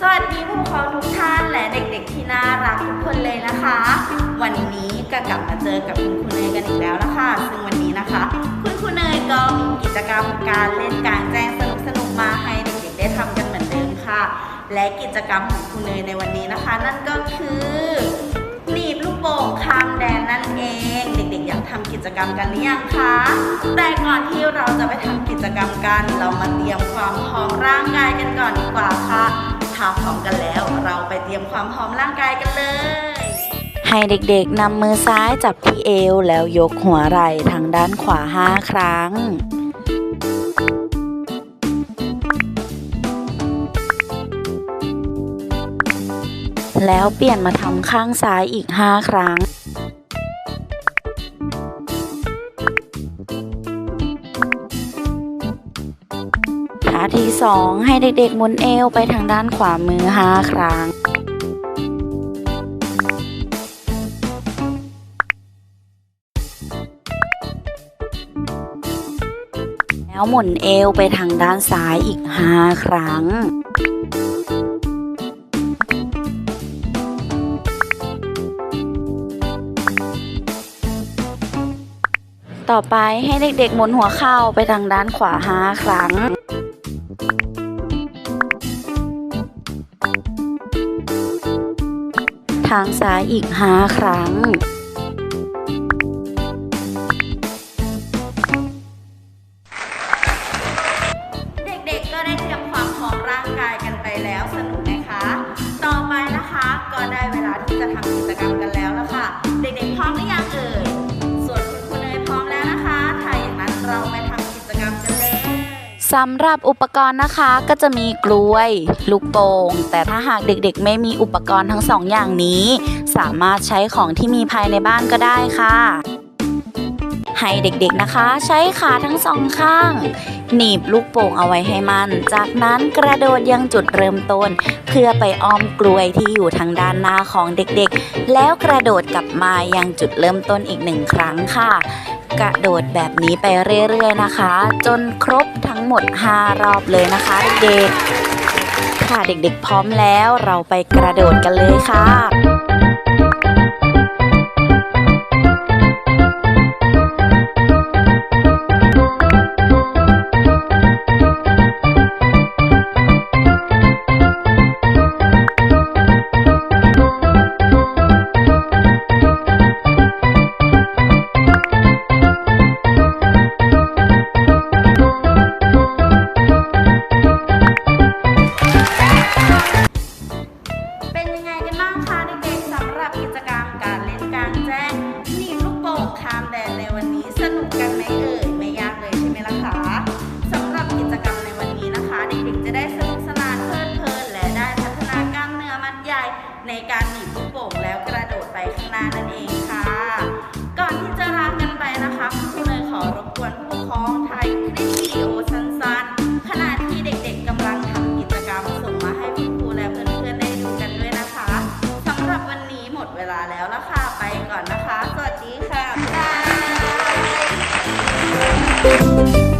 สวัสดีผู้ปกครองทุกท่านและเด็กๆที่น่ารักทุกคนเลยนะคะ วันนี้ก็กลับมาเจอกับคุณครูเนยกันอีกแล้วนะคะ ซึ่งวันนี้นะคะ คุณครูเนยก็มีกิจกรรมการเล่นกลางแจ้งสนุกๆมาให้เด็กๆได้ทำกันเหมือนเดิมค่ะ และกิจกรรมของคุณเนยในวันนี้นะคะ นั่นก็คือหนีบลูก โป่งข้ามแดนนั่นเอง เด็กๆอยากทำกิจกรรมกันหรือยังคะ แต่ก่อนที่เราจะไปทำกิจกรรมกัน เรามาเตรียมความพร้อมร่างกายกันก่อนดีกว่าค่ะถ้าพร้อมกันแล้ว เราไปเตรียมความพร้อมร่างกายกันเลยให้เด็กๆนำมือซ้ายจับที่เอวแล้วยกหัวไหล่ทางด้านขวา 5 ครั้ง แล้วเปลี่ยนมาทำข้างซ้ายอีก 5 ครั้งท่าที่ 2 ให้เด็กๆหมุนเอวไปทางด้านขวามือ 5 ครั้งแล้วหมุนเอวไปทางด้านซ้ายอีก 5 ครั้ง ต่อไปให้เด็กๆหมุนหัวเข่าไปทางด้านขวา5ครั้ง ทางซ้ายอีก5ครั้ง สำหรับอุปกรณ์นะคะก็จะมีกล้วย ลูกโป่งแต่ถ้าหากเด็กๆ ไม่มีอุปกรณ์ทั้งสองอย่างนี้ สามารถใช้ของที่มีภายในบ้านก็ได้ค่ะ ให้เด็กๆนะคะ ใช้ขาทั้งสองข้าง หนีบลูกโป่งเอาไว้ให้มัน จากนั้นกระโดดยังจุดเริ่มต้น เพื่อไปอ้อมกลวยที่อยู่ทางด้านหน้าของเด็กๆ แล้วกระโดดกลับมายังจุดเริ่มต้นอีกหนึ่งครั้งค่ะ กระโดดแบบนี้ไปเรื่อยๆนะคะ จนครบทั้งหมด 5 รอบเลยนะคะเด็กๆค่ะเด็กๆพร้อมแล้วเราไปกระโดดกันเลยค่ะ ในการหนีบลูกโป่งแล้วกระโดดไปข้างหน้านั่นเองค่ะ ก่อนที่จะลากันไปนะคะคุณครูเนยขอรบกวนผู้ปกครองถ่ายคลิปวิดีโอสั้นๆขณะที่เด็กๆกำลังทำกิจกรรมส่งมาให้คุณครูและเพื่อนๆได้ดูกันด้วยนะคะสำหรับวันนี้หมดเวลาแล้วละค่ะไปก่อนนะคะ สวัสดีค่ะบ๊ายบาย